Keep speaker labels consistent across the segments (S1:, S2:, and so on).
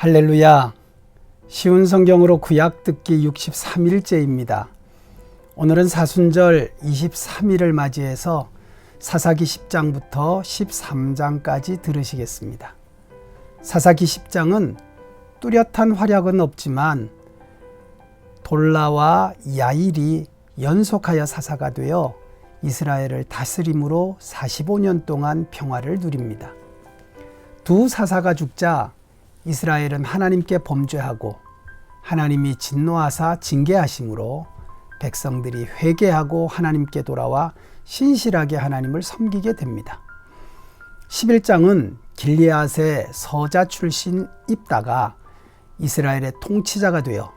S1: 할렐루야. 쉬운 성경으로 구약 듣기 63일째입니다. 오늘은 사순절 23일을 맞이해서 사사기 10장부터 13장까지 들으시겠습니다. 사사기 10장은 뚜렷한 활약은 없지만 돌라와 야일이 연속하여 사사가 되어 이스라엘을 다스림으로 45년 동안 평화를 누립니다. 두 사사가 죽자 이스라엘은 하나님께 범죄하고 하나님이 진노하사 징계하심으로 백성들이 회개하고 하나님께 돌아와 신실하게 하나님을 섬기게 됩니다. 11장은 길리앗의 서자 출신 입다가 이스라엘의 통치자가 되어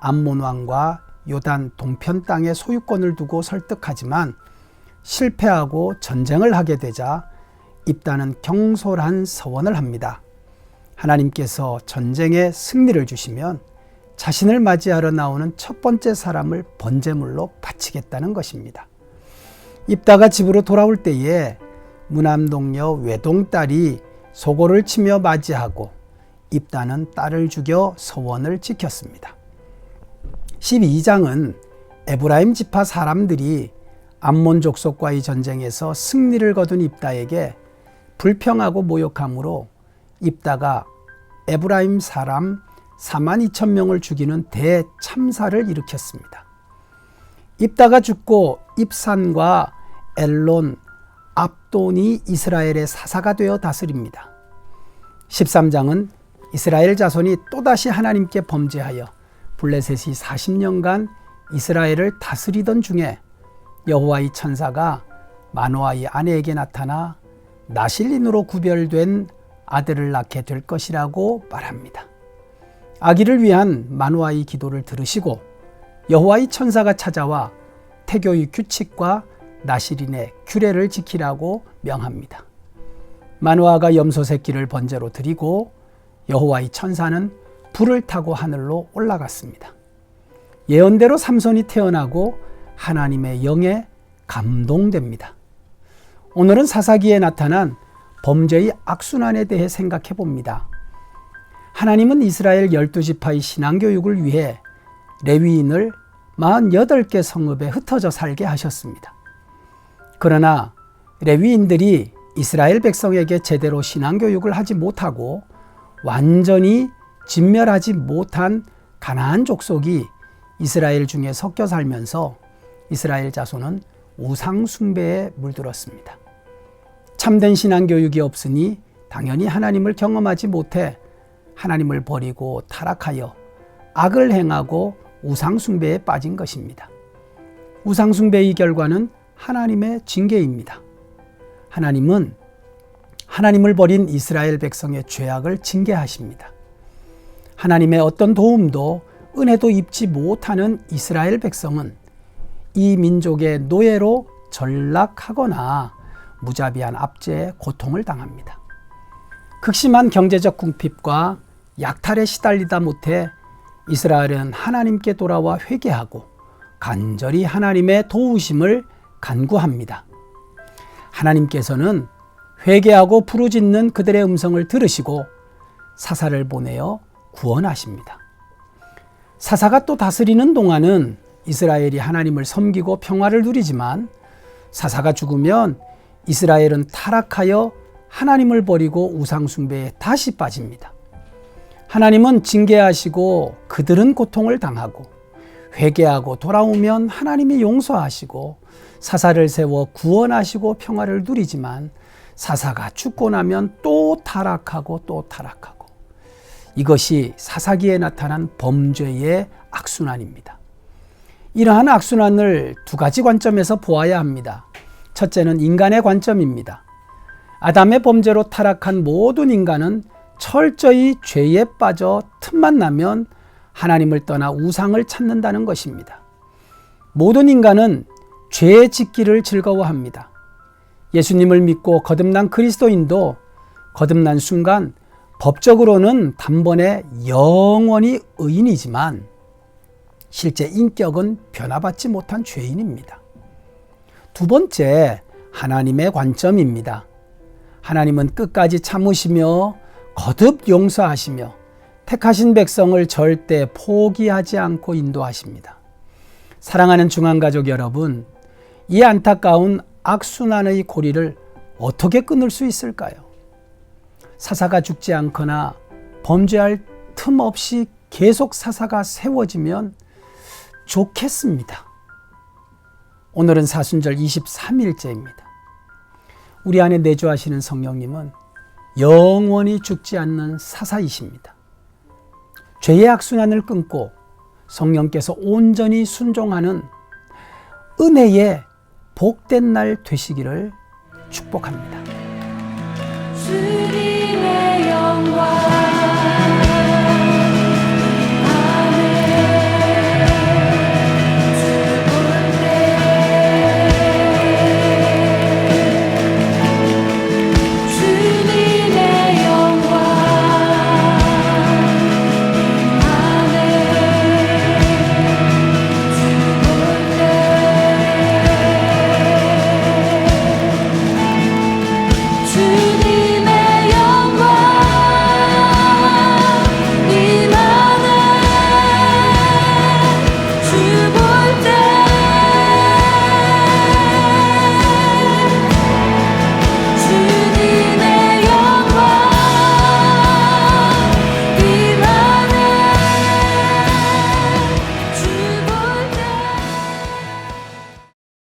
S1: 암몬 왕과 요단 동편 땅의 소유권을 두고 설득하지만 실패하고 전쟁을 하게 되자 입다는 경솔한 서원을 합니다. 하나님께서 전쟁에 승리를 주시면 자신을 맞이하러 나오는 첫 번째 사람을 번제물로 바치겠다는 것입니다. 입다가 집으로 돌아올 때에 무남동녀 외동딸이 소고를 치며 맞이하고 입다는 딸을 죽여 서원을 지켰습니다. 12장은 에브라임 지파 사람들이 암몬 족속과의 전쟁에서 승리를 거둔 입다에게 불평하고 모욕함으로 입다가 에브라임 사람 4만 2천 명을 죽이는 대참사를 일으켰습니다. 입다가 죽고 입산과 엘론, 압돈이 이스라엘의 사사가 되어 다스립니다. 13장은 이스라엘 자손이 또다시 하나님께 범죄하여 블레셋이 40년간 이스라엘을 다스리던 중에 여호와의 천사가 마노아의 아내에게 나타나 나실린으로 구별된 아들을 낳게 될 것이라고 말합니다. 아기를 위한 마노아의 기도를 들으시고 여호와의 천사가 찾아와 태교의 규칙과 나시린의 규례를 지키라고 명합니다. 마노아가 염소 새끼를 번제로 드리고 여호와의 천사는 불을 타고 하늘로 올라갔습니다. 예언대로 삼손이 태어나고 하나님의 영에 감동됩니다. 오늘은 사사기에 나타난 범죄의 악순환에 대해 생각해 봅니다. 하나님은 이스라엘 열두 지파의 신앙 교육을 위해 레위인을 48개 성읍에 흩어져 살게 하셨습니다. 그러나 레위인들이 이스라엘 백성에게 제대로 신앙 교육을 하지 못하고 완전히 진멸하지 못한 가나안 족속이 이스라엘 중에 섞여 살면서 이스라엘 자손은 우상 숭배에 물들었습니다. 참된 신앙 교육이 없으니 당연히 하나님을 경험하지 못해 하나님을 버리고 타락하여 악을 행하고 우상 숭배에 빠진 것입니다. 우상 숭배의 결과는 하나님의 징계입니다. 하나님은 하나님을 버린 이스라엘 백성의 죄악을 징계하십니다. 하나님의 어떤 도움도 은혜도 입지 못하는 이스라엘 백성은 이 민족의 노예로 전락하거나 무자비한 압제에 고통을 당합니다. 극심한 경제적 궁핍과 약탈에 시달리다 못해 이스라엘은 하나님께 돌아와 회개하고 간절히 하나님의 도우심을 간구합니다. 하나님께서는 회개하고 부르짖는 그들의 음성을 들으시고 사사를 보내어 구원하십니다. 사사가 또 다스리는 동안은 이스라엘이 하나님을 섬기고 평화를 누리지만 사사가 죽으면 이스라엘은 타락하여 하나님을 버리고 우상숭배에 다시 빠집니다. 하나님은 징계하시고 그들은 고통을 당하고 회개하고 돌아오면 하나님이 용서하시고 사사를 세워 구원하시고 평화를 누리지만 사사가 죽고 나면 또 타락하고 또 타락하고 이것이 사사기에 나타난 범죄의 악순환입니다. 이러한 악순환을 두 가지 관점에서 보아야 합니다. 첫째는 인간의 관점입니다. 아담의 범죄로 타락한 모든 인간은 철저히 죄에 빠져 틈만 나면 하나님을 떠나 우상을 찾는다는 것입니다. 모든 인간은 죄의 짓기를 즐거워합니다. 예수님을 믿고 거듭난 그리스도인도 거듭난 순간 법적으로는 단번에 영원히 의인이지만 실제 인격은 변화받지 못한 죄인입니다. 두 번째, 하나님의 관점입니다. 하나님은 끝까지 참으시며 거듭 용서하시며 택하신 백성을 절대 포기하지 않고 인도하십니다. 사랑하는 중앙가족 여러분, 이 안타까운 악순환의 고리를 어떻게 끊을 수 있을까요? 사사가 죽지 않거나 범죄할 틈 없이 계속 사사가 세워지면 좋겠습니다. 오늘은 사순절 23일째입니다. 우리 안에 내주하시는 성령님은 영원히 죽지 않는 사사이십니다. 죄의 악순환을 끊고 성령께서 온전히 순종하는 은혜의 복된 날 되시기를 축복합니다.
S2: 주